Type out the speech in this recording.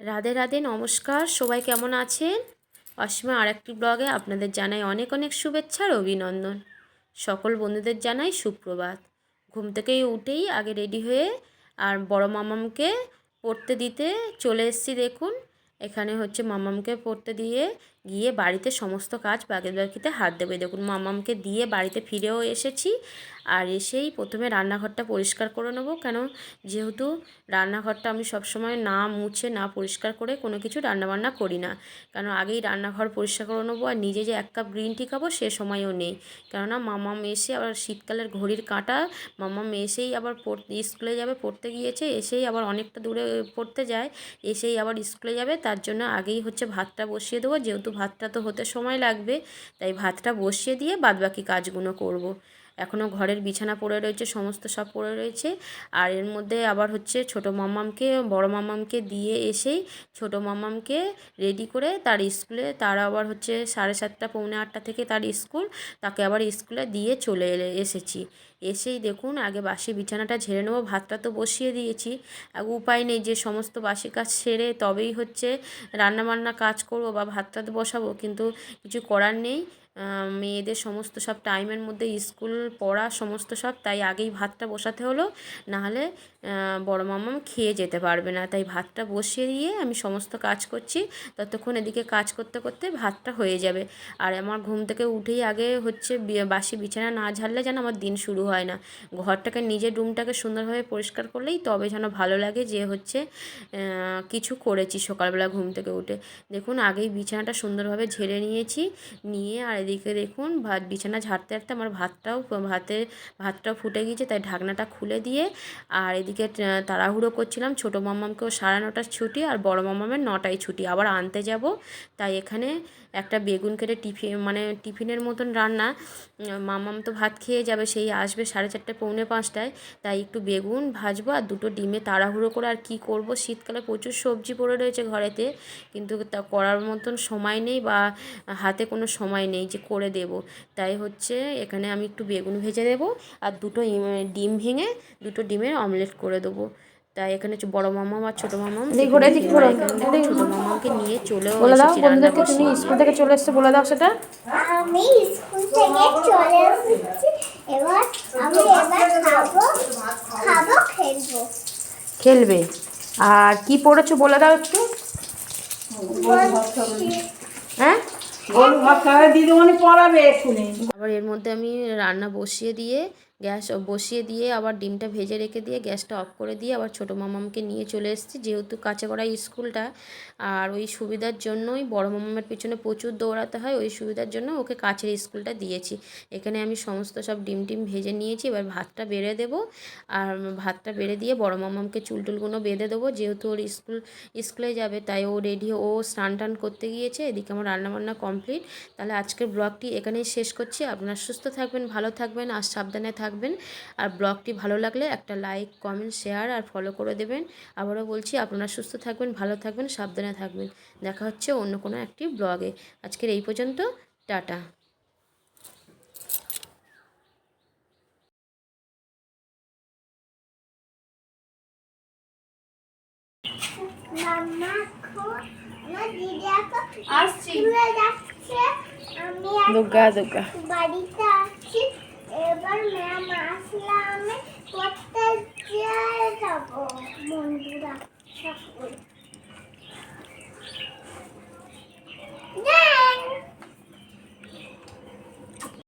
রাধে রাধে, নমস্কার। সবাই কেমন আছেন? অসীমা আরেকটি ব্লগে আপনাদের জানাই অনেক অনেক শুভেচ্ছা আর অভিনন্দন। সকল বন্ধুদের জানাই সুপ্রভাত। ঘুম থেকেই উঠেই আগে রেডি হয়ে আর বড় মামামকে পড়তে দিতে চলে এসেছি দেখুন। এখানে হচ্ছে মামামকে পড়তে দিয়ে গিয়ে বাড়িতে সমস্ত কাজ বাগের বাকিতে হাত দেবে। দেখুন, মামামকে দিয়ে বাড়িতে ফিরেও এসেছি। আর এসেই প্রথমে রান্নাঘরটা পরিষ্কার করে নেব। কেন? যেহেতু রান্নাঘরটা আমি সবসময় না মুছে, না পরিষ্কার করে কোনো কিছু রান্নাবান্না করি না। কেন? আগেই রান্নাঘর পরিষ্কার করে নেব আর নিজে যে এক কাপ গ্রিন টি খাব সে সময়ও নেই। কেননা মামাম এসে আবার শীতকালের ঘড়ির কাঁটা মামাম এসেই আবার স্কুলে যাবে, পড়তে গিয়েছে, এসেই আবার অনেকটা দূরে পড়তে যায়, এসেই আবার স্কুলে যাবে, তার জন্য আগেই হচ্ছে ভাতটা বসিয়ে দেবো। যেহেতু ভাতটা তো হতে সময় লাগবে, তাই ভাতটা বসিয়ে দিয়ে বাদবাকি কাজগুলো করব। এখনও ঘরের বিছানা পড়ে রয়েছে, সমস্ত সব পড়ে রয়েছে। আর এর মধ্যে আবার হচ্ছে ছোট মামামকে, বড় মামামকে দিয়ে এসেই ছোট মামামকে রেডি করে তার স্কুলে, তার আবার হচ্ছে সাড়ে সাতটা, পৌনে আটটা থেকে তার স্কুল, তাকে আবার স্কুলে দিয়ে চলে এসেছি। এসেই দেখুন, আগে বাসি বিছানাটা ঝেড়ে নেব, ভাতটা তো বসিয়ে দিয়েছি। উপায় নেই যে সমস্ত বাসি কাজ সেরে তবেই হচ্ছে রান্না রান্নাবান্না কাজ করব বা ভাতটা তো বসাবো, কিন্তু কিছু করার নেই। মেয়েদের সমস্ত সব টাইমের মধ্যে স্কুল পড়া সমস্ত সব, তাই আগেই ভাতটা বসাতে হলো। নাহলে বড় মামাম খেয়ে যেতে পারবে না। তাই ভাতটা বসিয়ে দিয়ে আমি সমস্ত কাজ করছি। ততক্ষণ এদিকে কাজ করতে করতে ভাতটা হয়ে যাবে। আর আমার ঘুম থেকে উঠেই আগে হচ্ছে বাসি বিছানা না ঝাড়লে যেন আমার দিন শুরু হয় না। ঘরটাকে নিজের রুমটাকে সুন্দরভাবে পরিষ্কার করলেই তবে যেন ভালো লাগে যে হচ্ছে কিছু করেছি সকালবেলা ঘুম থেকে উঠে। দেখুন, আগেই বিছানাটা সুন্দরভাবে ঝেড়ে নিয়েছি। নিয়ে আর এদিকে দেখুন, ভাত বিছানা ঝাড়তে ঝাড়তে আমার ভাতটাও ভাতে, ভাতটাও ফুটে গিয়েছে, তাই ঢাকনাটা খুলে দিয়ে আর এদিকে তাড়াহুড়ো করছিলাম। ছোটো মামামকেও সাড়ে নটার ছুটি আর বড় মামামের নটায় ছুটি। আবার আনতে যাব, তাই এখানে একটা বেগুন কেটে টিফিন মানে টিফিনের মতন রান্না। মামাম তো ভাত খেয়ে যাবে, সেই আসবে সাড়ে চারটে, পৌনে পাঁচটায়। তাই একটু বেগুন ভাজবো আর দুটো ডিমে তাড়াহুড়ো করে আর কি করব? শীতকালে প্রচুর সবজি পড়ে রয়েছে ঘরেতে, কিন্তু তা করার মতন সময় নেই বা হাতে কোনো সময় নেই যে করে দেব। তাই হচ্ছে এখানে আমি একটু বেগুন ভেজে দেবো আর দুটো ডিম ভেঙে দুটো ডিমের অমলেট করে দেবো। তাই এখানে বড় মামা আর ছোট মামা ছোট মামাকে নিয়ে চলেও বলে দাও এসেছি বন্ধুদেরকে তুমি স্কুল থেকে চলে এসছো বলে দাও সেটা। আমি স্কুল থেকে চলে এসেছি এবার আমি এবার খাব খাব খেলব। খেলবে। আর কি পড়েছো বলে দাও একটু। হ্যাঁ? আবার এর মধ্যে আমি রান্না বসিয়ে দিয়ে গ্যাস বসিয়ে দিয়ে আবার ডিমটা ভেজে রেখে দিয়ে গ্যাসটা অফ করে দিয়ে আবার ছোটো মামামকে নিয়ে চলে এসেছি। যেহেতু করা স্কুলটা, আর ওই সুবিধার জন্যই বড় মামামের পিছনে প্রচুর দৌড়াতে হয়, ওই সুবিধার জন্য ওকে কাছের স্কুলটা দিয়েছি। এখানে আমি সমস্ত সব ডিম টিম ভেজে নিয়েছি, এবার ভাতটা বেড়ে দেবো। আর ভাতটা বেড়ে দিয়ে বড় মামামকে চুল টুলগুলো বেঁধে দেবো। যেহেতু ওর স্কুল, স্কুলে যাবে, তাই ও রেডি ও স্নান টান করতে গিয়েছে, এদিকে আমার রান্নাবান্না কমপ্লিট তাহলে আজকের ব্লগটি এখানেই শেষ করছি। আপনারা সুস্থ থাকবেন, ভালো থাকবেন, আর সাবধানে থাকবেন। আর ব্লগটি ভালো লাগলে একটা লাইক কমেন্ট শেয়ার আর ফলো করে দেবেন। আবারও বলছি আপনারা সুস্থ থাকবেন ভালো থাকবেন সাবধানে থাকবেন। দেখা হচ্ছে অন্য কোনো একটি ব্লগে। আজকের এই পর্যন্ত টাটা। এখন দুর্গা দুর্গা বাড়িতে আছি। এবার ম্যাম আসলে আমি পড়তে যাব বন্ধুরা সকল।